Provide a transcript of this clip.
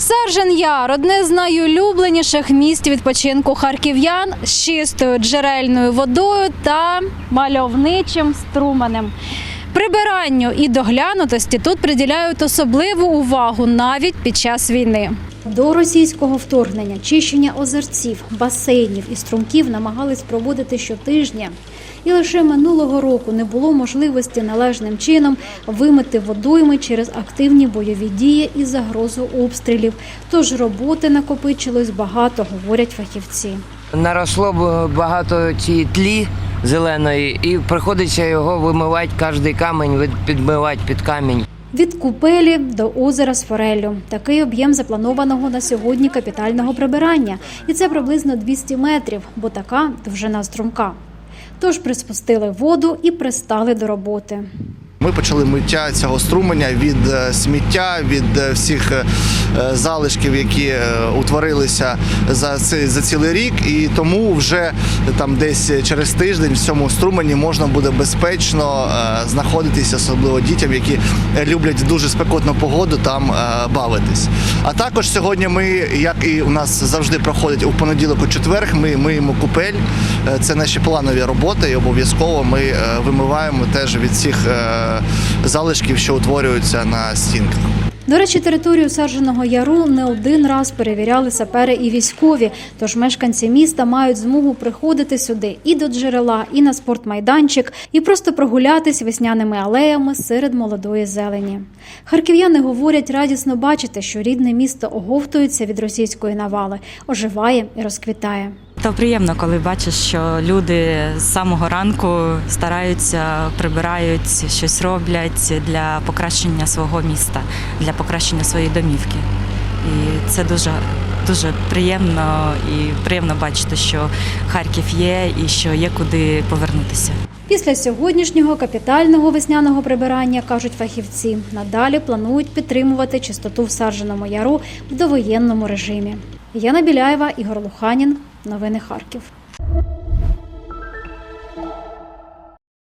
Саржен Яр одне з найулюбленіших місць відпочинку харків'ян з чистою джерельною водою та мальовничим струменем. Прибиранню і доглянутості тут приділяють особливу увагу навіть під час війни. До російського вторгнення чищення озерців, басейнів і струмків намагались проводити щотижня. І лише минулого року не було можливості належним чином вимити водойми через активні бойові дії і загрозу обстрілів. Тож роботи накопичилось багато, говорять фахівці. Наросло б багато цієї тлі зеленої, і приходиться його вимивати кожен камінь, підмивати під камінь. Від купелі до озера з фореллю. Такий об'єм запланованого на сьогодні капітального прибирання. І це приблизно 200 метрів, бо така довжина струмка. Тож приспустили воду і пристали до роботи. Ми почали миття цього струменя від е, сміття, від е, всіх е, залишків, які утворилися за цей за цілий рік, і тому вже там десь через тиждень в цьому струмені можна буде безпечно знаходитися, особливо дітям, які люблять дуже спекотну погоду, там бавитись. А також сьогодні ми, як і у нас завжди проходить у понеділок, у четвер, ми миємо купель. Е, Це наші планові роботи, і обов'язково ми е, вимиваємо теж від всіх е, залишків, що утворюються на стінках. До речі, територію Сарженого Яру не один раз перевіряли сапери і військові. Тож мешканці міста мають змогу приходити сюди і до джерела, і на спортмайданчик, і просто прогулятись весняними алеями серед молодої зелені. Харків'яни говорять радісно бачити, що рідне місто оговтується від російської навали, оживає і розквітає. То приємно, коли бачиш, що люди з самого ранку стараються, прибирають, щось роблять для покращення свого міста, для покращення своєї домівки. І це дуже, дуже приємно і приємно бачити, що Харків є і що є куди повернутися. Після сьогоднішнього капітального весняного прибирання, кажуть фахівці, надалі планують підтримувати чистоту в Сарженому яру в довоєнному режимі. Яна Біляєва, Ігор Луханін. Новини Харків.